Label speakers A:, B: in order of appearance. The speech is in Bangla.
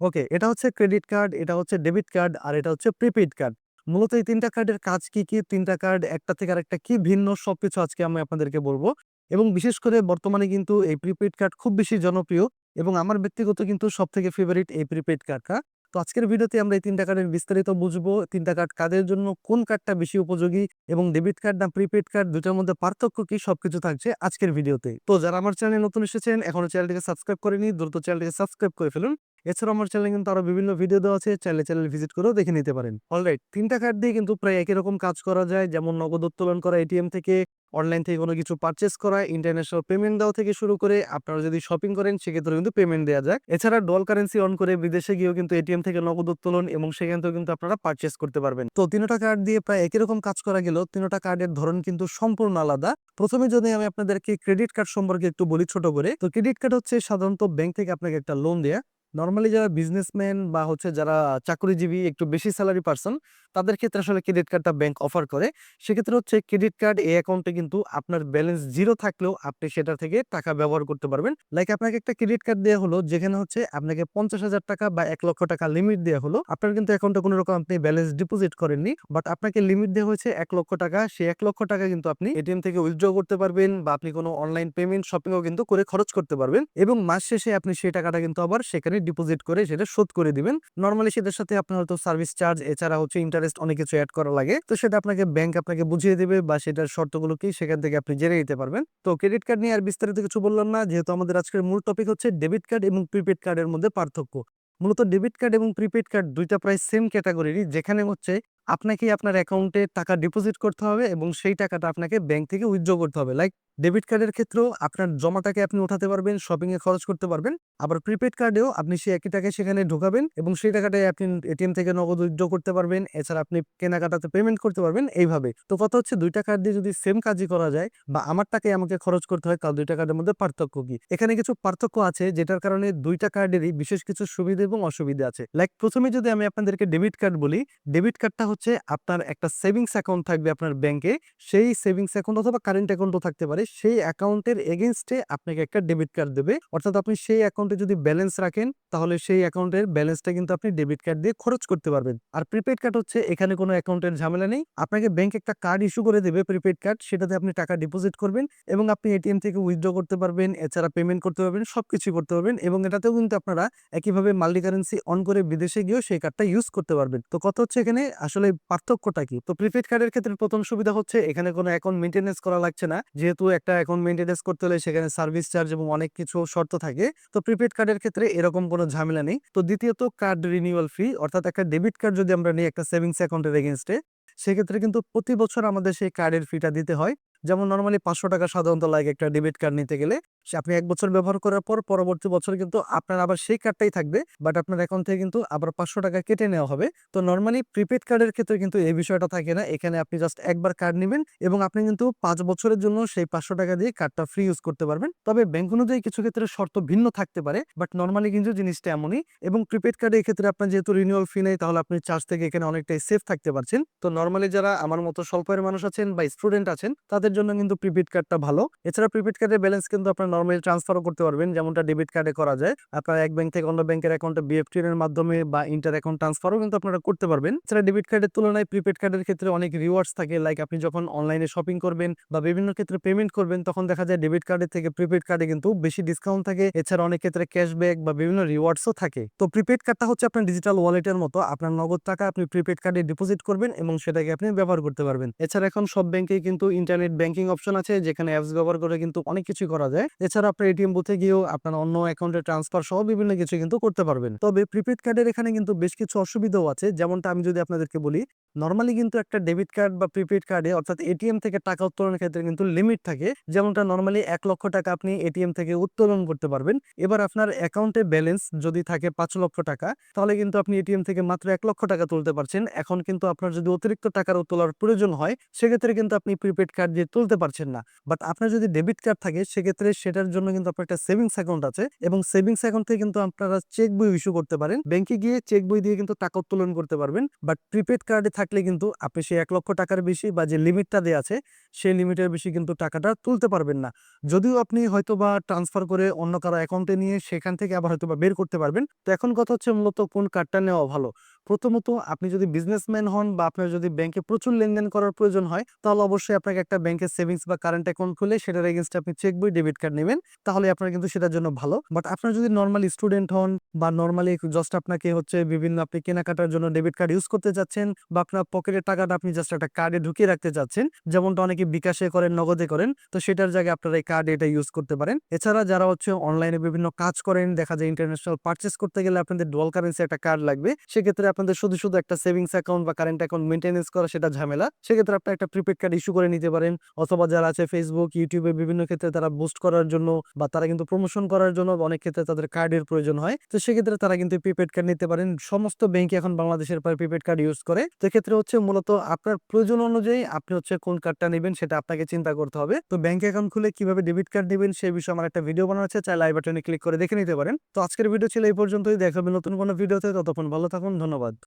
A: ওকে, এটা হচ্ছে ক্রেডিট কার্ড, এটা হচ্ছে ডেবিট কার্ড আর এটা হচ্ছে প্রিপেইড কার্ড। মূলত এই তিনটা কার্ডের কাজ কি, কি? তিনটা কার্ড একটা থেকে আরেকটা কি ভিন্ন সবকিছু আজকে আমি আপনাদেরকে বলব এবং বিশেষ করে বর্তমানে কিন্তু এই প্রিপেইড কার্ড খুব বেশি জনপ্রিয় এবং আমার ব্যক্তিগত কিন্তু সব থেকে ফেভারিট এই প্রিপেইড কার্ডটা। তো আজকের ভিডিওতে আমরা এই তিনটা কার্ডের বিস্তারিত বুঝব। তিনটা কার্ড কাদের জন্য, কোন কার্ডটা বেশি উপযোগী এবং ডেবিট কার্ড না প্রিপেইড কার্ড দুটার মধ্যে পার্থক্য কি? সবকিছু থাকছে আজকের ভিডিওতে। তো যারা আমার চ্যানেলে নতুন এসেছেন এখনও চ্যানেলটিকে সাবস্ক্রাইব করেনি দ্রুত চ্যানেলটিকে সাবস্ক্রাইব করে ফেলুন। এছাড়াও আমার চ্যানেলে কিন্তু আরও বিভিন্ন ভিডিও দেওয়া আছে। চাইলে চ্যানেল ভিজিট করেও দেখে নিতে পারেন। অলরাইট তিনটা কার্ড দিয়ে কিন্তু প্রায় একই রকম কাজ করা যায়। যেমন নগদ উত্তোলন করা এটিএম থেকে, অনলাইন থেকে কোনো কিছু পারচেজ করা, ইন্টারন্যাশনাল পেমেন্ট দেওয়া থেকে শুরু করে আপনারা যদি শপিং করেন সেক্ষেত্রে কিন্তু পেমেন্ট দেয়া যায়। এছাড়া ডল কারেন্সি অন করে বিদেশে গিয়েও কিন্তু এটিএম থেকে নগদ উত্তোলন এবং সেখান থেকেও কিন্তু আপনারা পারচেজ করতে পারবেন। তো ৩ টা কার্ড দিয়ে প্রায় একই রকম কাজ করা গেলেও ৩ টা কার্ডের ধরন কিন্তু সম্পূর্ণ আলাদা। প্রথমে যদি আমি আপনাদেরকে ক্রেডিট কার্ড সম্পর্কে একটু বলি ছোট করে। তো ক্রেডিট কার্ড হচ্ছে সাধারণত ব্যাংক থেকে আপনাকে একটা লোন দেয়া। নরমালি যারা বিজনেসম্যান বা হচ্ছে যারা চাকরিজীবী একটু বেশি স্যালারি পার্সন তাদের ক্ষেত্রে আসলে ক্রেডিট কার্ডটা ব্যাংক অফার করে। সেক্ষেত্রে হচ্ছে ক্রেডিট কার্ড এই অ্যাকাউন্টে কিন্তু আপনার ব্যালেন্স জিরো থাকলেও আপনি সেটা থেকে টাকা ব্যবহার করতে পারবেন। লাইক আপনাকে একটা ক্রেডিট কার্ড দেওয়া হলো যেখানে হচ্ছে আপনাকে ৳৫০,০০০ বা এক লক্ষ টাকা লিমিট দেওয়া হলো। আপনার কিন্তু অ্যাকাউন্টে কোনো রকম আপনি ব্যালেন্স ডিপোজিট করেননি। বাট আপনাকে লিমিট দেওয়া হয়েছে ৳১,০০,০০০ সেই ৳১,০০,০০০ কিন্তু আপনি এটিএম থেকে উইথড্র করতে পারবেন বা আপনি কোনো অনলাইন পেমেন্ট শপিংও কিন্তু করে খরচ করতে পারবেন এবং মাস শেষে আপনি সেই টাকাটা কিন্তু আবার সেখানে ডিপোজিট করে সেটা শোধ করে দিবেন। নর্মালি সেটার সাথে আপনার হয়তো সার্ভিস চার্জ এছাড়া হচ্ছে ইন্টারেস্ট অনেক কিছু অ্যাড করা লাগে। তো সেটা আপনাকে ব্যাংক আপনাকে বুঝিয়ে দেবে বা সেটার শর্তগুলো কি সেখান থেকে আপনি জেনে নিতে পারবেন। তো ক্রেডিট কার্ড নিয়ে আর বিস্তারিত কিছু বললাম না। যেহেতু আমাদের আজকের মূল টপিক হচ্ছে ডেবিট কার্ড এবং প্রিপেইড কার্ডের মধ্যে পার্থক্য। মূলত ডেবিট কার্ড এবং প্রিপেড কার্ড দুইটা প্রায় সেম ক্যাটেগরিরই যেখানে হচ্ছে আপনাকেই আপনার অ্যাকাউন্টে টাকা ডিপোজিট করতে হবে এবং সেই টাকাটা আপনাকে ব্যাংক থেকে উইথড্র করতে হবে। লাইক ডেবিট কার্ডের ক্ষেত্রেও আপনার জমা টাকা আপনি উঠাতে পারবেন, শপিং এ খরচ করতে পারবেন। আবার প্রিপেইড কার্ডেও আপনি সেই একই টাকা সেখানে ঢোকাবেন এবং সেই টাকাটাই আপনি এটিএম থেকে নগদ উইথড্র করতে পারবেন। এছাড়া আপনি কেনাকাটাতে পেমেন্ট করতে পারবেন এইভাবে। তো কথা হচ্ছে দুইটা কার্ড দিয়ে যদি সেম কাজই করা যায় বা আমার টাকাই আমাকে খরচ করতে হয় তাহলে দুইটা কার্ডের মধ্যে পার্থক্য কি? এখানে কিছু পার্থক্য আছে যেটার কারণে ২ টা কার্ডেরই বিশেষ কিছু সুবিধা এবং অসুবিধা আছে। লাইক প্রথমে যদি আমি আপনাদেরকে ডেবিট কার্ড বলি, ডেবিট কার্ডটা হচ্ছে আপনার একটা সেভিংস অ্যাকাউন্ট থাকবে আপনার ব্যাংকে। সেই সেভিংস অ্যাকাউন্ট অথবা কারেন্ট অ্যাকাউন্টও থাকতে পারে। সেই অ্যাকাউন্টের এগেইনস্ট এ আপনাকে একটা ডেবিট কার্ড দেবে। অর্থাৎ আপনি সেই অ্যাকাউন্টে যদি ব্যালেন্স রাখেন তাহলে সেই অ্যাকাউন্টের ব্যালেন্সটা কিন্তু আপনি ডেবিট কার্ড দিয়ে খরচ করতে পারবেন। আর প্রিপেড কার্ড হচ্ছে এখানে কোনো অ্যাকাউন্টের ঝামেলা নেই। আপনাকে ব্যাংক একটা কার্ড ইস্যু করে দেবে প্রিপেড কার্ড সেটাতে আপনি টাকা ডিপোজিট করবেন এবং আপনি এটিএম থেকে উইথড্র করতে পারবেন। এছাড়া পেমেন্ট করতে পারবেন, সবকিছুই করতে পারবেন এবং এটাতেও কিন্তু আপনারা একইভাবে মাল্টি কারেন্সি অন করে বিদেশে গিয়েও সেই কার্ডটা ইউজ করতে পারবেন। তো কথা হচ্ছে এখানে আসলে পার্থক্যটা কি? তো প্রিপেইড কার্ডের ক্ষেত্রে প্রথম সুবিধা হচ্ছে এখানে কোনো অ্যাকাউন্ট মেইনটেন্যান্স করা লাগছে না। যেহেতু একটা অ্যাকাউন্ট মেনটেনেন্স করতে হলে সেখানে সার্ভিস চার্জ এবং অনেক কিছু শর্ত থাকে। তো প্রিপেড কার্ডের ক্ষেত্রে এরকম কোনো ঝামেলা নেই। তো দ্বিতীয়ত কার্ড রিনিউয়াল ফি অর্থাৎ একটা ডেবিট কার্ড যদি আমরা নিই একটা সেভিংস অ্যাকাউন্টের এগেনস্টে সেক্ষেত্রে কিন্তু প্রতি বছর আমাদের সেই কার্ডের ফিটা দিতে হয়। যেমন নর্মালি পাঁচশো টাকা সাধারণত লাগে একটা ডেবিট কার্ড নিতে গেলে। আপনি এক বছর ব্যবহার করার পর পরবর্তী বছর কিন্তু আপনার আবার সেই কার্ডটাই থাকবে। বাট আপনার অ্যাকাউন্ট থেকে কিন্তু আবার ৳৫০০ কেটে নেওয়া হবে। তো নরমালি প্রিপেইড কার্ডের ক্ষেত্রে কিন্তু এই বিষয়টা থাকে না। এখানে আপনি জাস্ট একবার কার্ড নিবেন এবং আপনি কিন্তু পাঁচ বছরের জন্য সেই ৳৫০০ দিয়ে কার্ডটা ফ্রি ইউজ করতে পারবেন। তবে ব্যাংক অনুযায়ী কিছু ক্ষেত্রে শর্ত ভিন্ন থাকতে পারে। বাট নর্মালি কিন্তু জিনিসটা এমনই এবং প্রিপেইড কার্ডে এক্ষেত্রে আপনার যেহেতু রিনিউয়াল ফি নেই, তাহলে আপনি চার্জ থেকে এখানে অনেকটাই সেফ থাকতে পারছেন। তো নর্মালি যারা আমার মতো স্বল্প আয়ের মানুষ আছেন বা স্টুডেন্ট আছেন, তাদের জন্য কিন্তু প্রিপেড কার্ডটা ভালো। এছাড়া প্রিপেড কার্ডের ব্যালেন্স কিন্তু আপনার নরমালি ট্রান্সফারও করতে পারবেন যেমনটা ডেবিট কার্ডে করা যায়। আপনার এক ব্যাংক থেকে অন্য ব্যাংকের অ্যাকাউন্টে বিএফটি এর মাধ্যমে বা ইন্টার অ্যাকাউন্ট ট্রান্সফারও কিন্তু আপনারা করতে পারবেন। এছাড়া ডেবিট কার্ডের তুলনায় প্রিপেড কার্ডের ক্ষেত্রে অনেক রিওয়ার্ডস থাকে। লাইক আপনি যখন অনলাইনে শপিং করবেন বা বিভিন্ন ক্ষেত্রে পেমেন্ট করবেন, তখন দেখা যায় ডেবিট কার্ডের থেকে প্রিপেড কার্ডে কিন্তু বেশি ডিসকাউন্ট থাকে। এছাড়া অনেক ক্ষেত্রে ক্যাশব্যাক বা বিভিন্ন রিওয়ার্ডসও থাকে। তো প্রিপেইড কার্ডটা হচ্ছে আপনার ডিজিটাল ওয়ালেটের মতো। আপনার নগদ টাকা আপনি প্রিপেড কার্ডে ডিপোজিট করবেন এবং সেটাকে আপনি ব্যবহার করতে পারবেন। এছাড়া এখন সব ব্যাংকেই কিন্তু ইন্টারনেট ব্যাংকিং অপশন আছে, যেখানে অ্যাপস ব্যবহার করে কিন্তু অনেক কিছুই করা যায়। এছাড়া আপনার এটিএম বুথে গিয়েও আপনার অন্য অ্যাকাউন্টে ট্রান্সফার সহ বিভিন্ন কিছু কিন্তু করতে পারবেন। তবে প্রিপেড কার্ডের এখানে কিন্তু বেশ কিছু অসুবিধাও আছে। যেমনটা আমি যদি আপনাদেরকে বলি, নরমালি কিন্তু একটা ডেবিট কার্ড বা প্রিপেইড কার্ডে অর্থাৎ এটিএম থেকে টাকা উত্তোলনের ক্ষেত্রে কিন্তু লিমিট থাকে। যেমনটা নর্মালি এক লক্ষ টাকা আপনি এটিএম থেকে উত্তোলন করতে পারবেন। এবার আপনার অ্যাকাউন্টে ব্যালেন্স যদি থাকে ৳৫,০০,০০০ তাহলে কিন্তু আপনি এটিএম থেকে মাত্র এক লক্ষ টাকা তুলতে পারছেন। এখন কিন্তু আপনার যদি অতিরিক্ত টাকার তোলার প্রয়োজন হয় সেক্ষেত্রে কিন্তু আপনি প্রিপেইড কার্ড দিয়ে তুলতে পারছেন না। বাট আপনার যদি ডেবিট কার্ড থাকে সেক্ষেত্রে সেটার জন্য কিন্তু আপনার একটা সেভিংস অ্যাকাউন্ট আছে এবং সেভিংস অ্যাকাউন্ট থেকে কিন্তু আপনারা চেক বই ইস্যু করতে পারেন। ব্যাংকে গিয়ে চেক বই দিয়ে কিন্তু টাকা উত্তোলন করতে পারবেন। বাট প্রিপেইড কার্ডে থাকে থাকলে কিন্তু আপনি সেই এক লক্ষ টাকার বেশি বা যে লিমিটটা দেওয়া আছে, সেই লিমিটের বেশি কিন্তু টাকাটা তুলতে পারবেন না। যদিও আপনি হয়তো বা ট্রান্সফার করে অন্য কারও অ্যাকাউন্টে নিয়ে সেখান থেকে আবার হয়তো বা বের করতে পারবেন। তো এখন কথা হচ্ছে মূলত কোন কার্ডটা নেওয়া ভালো। প্রথমত আপনি যদি বিজনেসম্যান হন বা আপনার যদি ব্যাংকে প্রচুর লেনদেন করার প্রয়োজন হয়, তাহলে অবশ্যই আপনাকে একটা ব্যাংকের সেভিংস বা কারেন্ট অ্যাকাউন্ট খুলে সেটার এগেনস্টে আপনি চেক বই ডেবিট কার্ড নেবেন। তাহলে আপনার কিন্তু সেটার জন্য ভালো। বাট আপনার যদি নর্মালি স্টুডেন্ট হন বা নর্মালি জাস্ট আপনাকে হচ্ছে বিভিন্ন আপনি কেনাকাটার জন্য ডেবিট কার্ড ইউজ করতে চাচ্ছেন বা আপনার পকেটের টাকাটা আপনি জাস্ট একটা কার্ডে ঢুকিয়ে রাখতে চাচ্ছেন যেমনটা অনেকে বিকাশে করেন, নগদে করেন, তো সেটার জায়গায় আপনারা এই কার্ড এটা ইউজ করতে পারেন। এছাড়া যারা হচ্ছে অনলাইনে বিভিন্ন কাজ করেন, দেখা যায় ইন্টারন্যাশনাল পারচেস করতে গেলে আপনাদের ডুয়াল কারেন্সি একটা কার্ড লাগবে, সেক্ষেত্রে আপনাদের শুধু শুধু একটা সেভিংস অ্যাকাউন্ট বা কারেন্ট অ্যাকাউন্ট মেনটেন্স করা সেটা ঝামেলা। সেক্ষেত্রে আপনি একটা প্রিপেড কার্ড ইস্যু করে নিতে পারেন। অথবা যারা আছে ফেসবুক ইউটিউবে বিভিন্ন ক্ষেত্রে তারা বুস্ট করার জন্য বা তারা কিন্তু প্রমোশন করার জন্য অনেক ক্ষেত্রে তাদের কার্ডের প্রয়োজন হয়। তো সেক্ষেত্রে তারা কিন্তু প্রিপেড কার্ড নিতে পারেন। সমস্ত ব্যাংক এখন বাংলাদেশের প্রায় প্রিপেড কার্ড ইউজ করে। তো এক্ষেত্রে হচ্ছে মূলত আপনার প্রয়োজন অনুযায়ী আপনি হচ্ছে কোন কার্ডটা নেবেন সেটা আপনাকে চিন্তা করতে হবে। তো ব্যাংক অ্যাকাউন্ট খুলে কীভাবে ডেবিট কার্ড নেবেন সেই বিষয়ে আমার একটা ভিডিও বানানো আছে। চাইলে আই বাটনে ক্লিক করে দেখে নিতে পারেন। তো আজকের ভিডিও ছিল এই পর্যন্তই। দেখাবেন নতুন কোনো ভিডিওতে ততক্ষণ ভালো থাকুন। ধন্যবাদ।